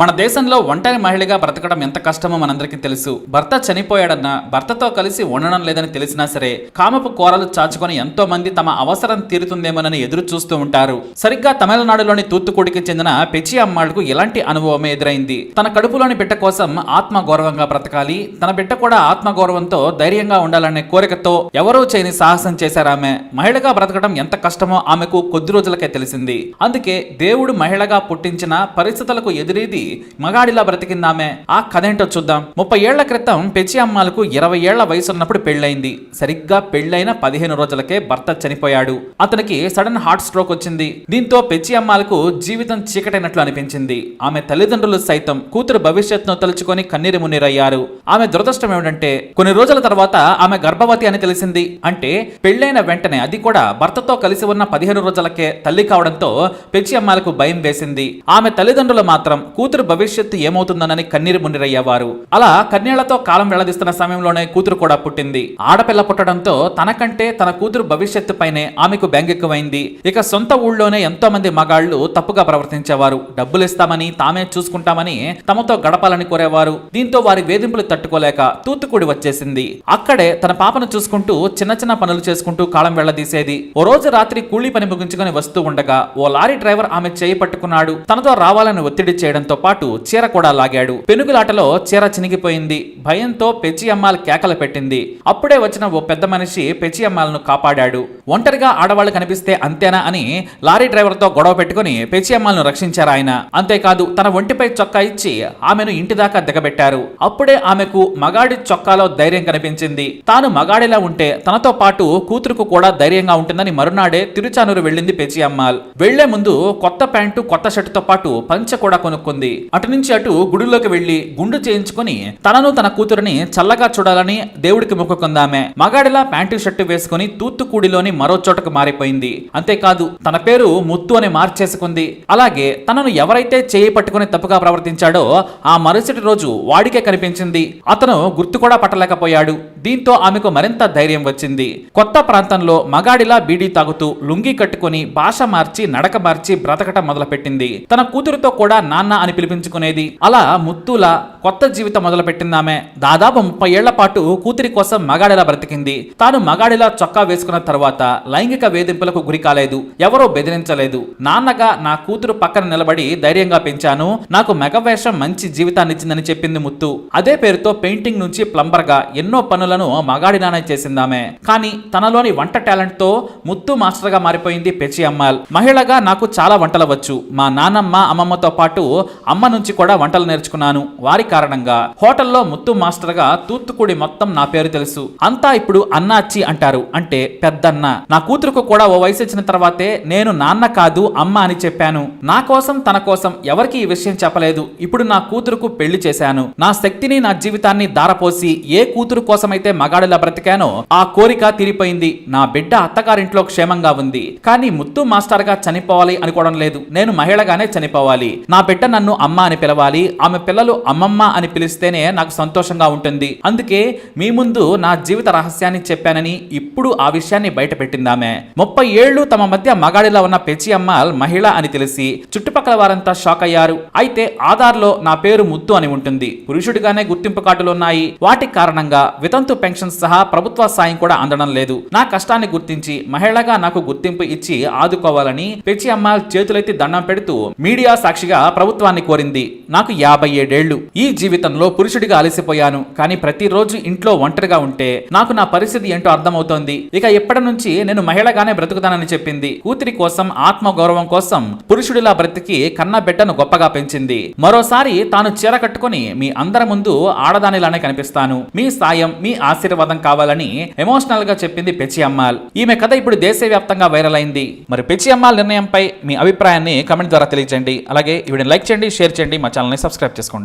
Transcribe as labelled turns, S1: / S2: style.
S1: మన దేశంలో ఒంటరి మహిళగా బ్రతకడం ఎంత కష్టమో మనందరికీ తెలుసు. భర్త చనిపోయాడన్నా భర్తతో కలిసి ఉండడం లేదని తెలిసినా సరే కామపు కోరలు చాచుకొని ఎంతో మంది తమ అవసరం తీరుతుందేమోనని ఎదురు చూస్తూ ఉంటారు. సరిగ్గా తమిళనాడులోని తూత్తుకుడికి చెందిన పెచి అమ్మాళ్ళకు ఎలాంటి అనుభవమే ఎదురైంది. తన కడుపులోని బిడ్డ కోసం ఆత్మ గౌరవంగా బ్రతకాలి. తన బిడ్డ కూడా ఆత్మ గౌరవంతో ధైర్యంగా ఉండాలనే కోరికతో ఎవరూ చేయని సాహసం చేశారామె మహిళగా బ్రతకడం ఎంత కష్టమో ఆమెకు కొద్ది రోజులకే తెలిసింది. అందుకే దేవుడు మహిళగా పుట్టించిన పరిస్థితులకు ఎదురీది మగాడిలా బ్రతికిందామే. ఆ కథేంటో చూద్దాం. ముప్పై ఏళ్ళ క్రితం పెచ్చి అమ్మాలకు ఇరవై ఏళ్ళ వయసున్నప్పుడు పెళ్ళైంది సరిగ్గా పెళ్ళైన పదిహేను రోజులకే భర్త చనిపోయాడు. అతనికి సడన్ హార్ట్ స్ట్రోక్ వచ్చింది. దీంతో పెచ్చి అమ్మాలకు జీవితం చీకటైనట్లు అనిపించింది. ఆమె తల్లిదండ్రులు సైతం కూతురు భవిష్యత్తును తలుచుకొని కన్నీరు మున్నీరయ్యారు. ఆమె దురదృష్టం ఏమిటంటే కొన్ని రోజుల తర్వాత ఆమె గర్భవతి అని తెలిసింది. అంటే పెళ్ళైన వెంటనే అది కూడా భర్తతో కలిసి ఉన్న పదిహేను రోజులకే తల్లి కావడంతో పెచ్చి అమ్మాలకు భయం వేసింది. ఆమె తల్లిదండ్రులు మాత్రం కూతురు భవిష్యత్తు ఏమవుతుందనని కన్నీరు మున్నీరయ్యేవారు. అలా కన్నీళ్ళతో కాలం వెళ్ళదీస్తున్న సమయంలోనే కూతురు కూడా పుట్టింది. ఆడపిల్ల పుట్టడంతో తనకంటే తన కూతురు భవిష్యత్తు పైనే ఆమెకు బెంగెక్కువైంది. ఇక సొంత ఊళ్ళోనే ఎంతో మంది మగాళ్ళు తప్పుగా ప్రవర్తించేవారు. డబ్బులు ఇస్తామని తామే చూసుకుంటామని తమతో గడపాలని కోరేవారు. దీంతో వారి వేధింపులు తట్టుకోలేక తూత్తుకుడి వచ్చేసింది. అక్కడే తన పాపను చూసుకుంటూ చిన్న చిన్న పనులు చేసుకుంటూ కాలం వెళ్ళదీసేది. ఓ రోజు రాత్రి కూలీ పని ముగించుకొని వస్తూ ఉండగా ఓ లారీ డ్రైవర్ ఆమె చేయి పట్టుకున్నాడు. తనతో రావాలని ఒత్తిడి చేయడంతో పాటు చీర కూడా లాగాడు. పెనుగులాటలో చీర చినిగిపోయింది. భయంతో పెచ్చి అమ్మాల్ కేకలు పెట్టింది. అప్పుడే వచ్చిన ఓ పెద్ద మనిషి పెచ్చి అమ్మాలను కాపాడాడు. ఒంటరిగా ఆడవాళ్ళు కనిపిస్తే అంతేనా అని లారీ డ్రైవర్తో గొడవ పెట్టుకుని పెచ్చి అమ్మాలను రక్షించారు ఆయన. అంతేకాదు తన ఒంటిపై చొక్కా ఇచ్చి ఆమెను ఇంటి దాకా దిగబెట్టారు. అప్పుడే ఆమెకు మగాడి చొక్కాలో ధైర్యం కనిపించింది. తాను మగాడిలా ఉంటే తనతో పాటు కూతురుకు కూడా ధైర్యంగా ఉంటుందని మరునాడే తిరుచానూరు వెళ్ళింది పెచి అమ్మాల్. వెళ్ళే ముందు కొత్త ప్యాంటు కొత్త షర్టుతో పాటు పంచ కూడా కొనుక్కుంది. అటు నుంచి అటు గుడిలోకి వెళ్ళి గుండు చేయించుకుని తనను తన కూతురుని చల్లగా చూడాలని దేవుడికి మొక్కుకుందామె. మగాడిలా ప్యాంటు షర్టు వేసుకుని తూత్తుకూడిలోని మరో చోటకు మారిపోయింది. అంతేకాదు తన పేరు ముత్తు అని మార్చేసుకుంది. అలాగే తనను ఎవరైతే చేయి పట్టుకుని తప్పుగా ప్రవర్తించాడో ఆ మరుసటి రోజు వాడికే కనిపించింది. అతను గుర్తు కూడా పట్టలేకపోయాడు. దీంతో ఆమెకు మరింత ధైర్యం వచ్చింది. కొత్త ప్రాంతంలో మగాడిలా బీడీ తాగుతూ లుంగి కట్టుకుని భాష మార్చి నడక మార్చి బ్రతకటం మొదలుపెట్టింది. తన కూతురుతో కూడా నాన్న అని పిలిపించుకునేది. అలా ముత్తుల కొత్త జీవితం మొదలుపెట్టిందామె దాదాపు ముప్పై ఏళ్ళ పాటు కూతురి కోసం మగాడిలా బ్రతికింది. తాను మగాడిలా చొక్కా వేసుకున్న తర్వాత లైంగిక వేధింపులకు గురి కాలేదు. ఎవరో బెదిరించలేదు. నాన్నగా నా కూతురు పక్కన నిలబడి ధైర్యంగా పెంచాను. నాకు మెగవేషం మంచి జీవితాన్నిచ్చిందని చెప్పింది ముత్తు. అదే పేరుతో పెయింటింగ్ నుంచి ప్లంబర్గా ఎన్నో పనులను మగాడి నాన్న చేసిందామె. కానీ తనలోని వంట టాలెంట్తో ముత్తు మాస్టర్గా మారిపోయింది పెచి అమ్మాల్. మహిళగా నాకు చాలా వంటలు వచ్చు మా నానమ్మ అమ్మమ్మతో పాటు అమ్మ నుంచి కూడా వంటలు నేర్చుకున్నాను. వారి కారణంగా. హోటల్లో ముత్తు మాస్టర్గా తూత్తుకుడి మొత్తం నా పేరు తెలుసు. అంతా ఇప్పుడు అన్నాచ్చి అంటారు. అంటే పెద్దన్న. నా కూతురుకు కూడా ఓ వయసు వచ్చిన తర్వాతే నేను నాన్న కాదు అమ్మ అని చెప్పాను. నా కోసం తన కోసం ఎవరికి ఈ విషయం చెప్పలేదు. ఇప్పుడు నా కూతురుకు పెళ్ళి చేశాను. నా శక్తిని నా జీవితాన్ని దారపోసి ఏ కూతురు కోసమైతే మగాడిలా బ్రతికానో ఆ కోరిక తీరిపోయింది. నా బిడ్డ అత్తగారింట్లో క్షేమంగా ఉంది. కానీ ముత్తు మాస్టర్గా చనిపోవాలి అనుకోవడం లేదు. నేను మహిళగానే చనిపోవాలి. నా బిడ్డ నన్ను అమ్మ అని పిలవాలి. ఆమె పిల్లలు అమ్మమ్మ అని పిలిస్తేనే నాకు సంతోషంగా ఉంటుంది. అందుకే మీ ముందు నా జీవిత రహస్యాన్ని చెప్పానని ఇప్పుడు ఆ విషయాన్ని బయటపెట్టిందామె. ముప్పై ఏళ్ళు తమ మధ్య మగాడిలా ఉన్న పెచి అమ్మాల్ మహిళ అని తెలిసి చుట్టుపక్కల వారంతా షాక్ అయ్యారు. అయితే ఆధార్లో నా పేరు ముత్తు అని ఉంటుంది. పురుషుడిగానే గుర్తింపు కార్డులు ఉన్నాయి. వాటి కారణంగా వితంతు పెన్షన్ సహా ప్రభుత్వ సాయం కూడా అందడం లేదు. నా కష్టాన్ని గుర్తించి మహిళగా నాకు గుర్తింపు ఇచ్చి ఆదుకోవాలని పిచ్చి అమ్మ చేతులెత్తి దండం పెడుతూ మీడియా సాక్షిగా ప్రభుత్వాన్ని కోరింది. నాకు యాభై ఏడేళ్ళు. ఈ జీవితంలో పురుషుడిగా అలసిపోయాను. కానీ ప్రతిరోజు ఇంట్లో ఒంటరిగా ఉంటే నాకు నా పరిస్థితి ఏంటో అర్థమవుతోంది. ఇక ఎప్పటి నుంచి నేను మహిళగానే బ్రతుకుతానని చెప్పింది. కూతురి కోసం ఆత్మ గౌరవం కోసం పురుషుడిలా బ్రతికి కన్న బిడ్డను గొప్పగా పెంచింది. మరోసారి తాను చీర కట్టుకుని మీ అందరి ముందు ఆడదానిలానే కనిపిస్తాను. మీ సాయం మీ ఆశీర్వాదం కావాలని ఎమోషనల్గా చెప్పింది పెచి అమ్మాల్. ఈమె కథ ఇప్పుడు దేశవ్యాప్తంగా వైరల్ అయింది. మరి పెచి అమ్మాల్ నిర్ణయంపై మీ అభిప్రాయాన్ని కమెంట్ ద్వారా తెలియజేయండి అలాగే ఈ లైక్ చేయండి షేర్ చేయండి. మా ఛానల్ని సబ్స్క్రైబ్ చేసుకోండి.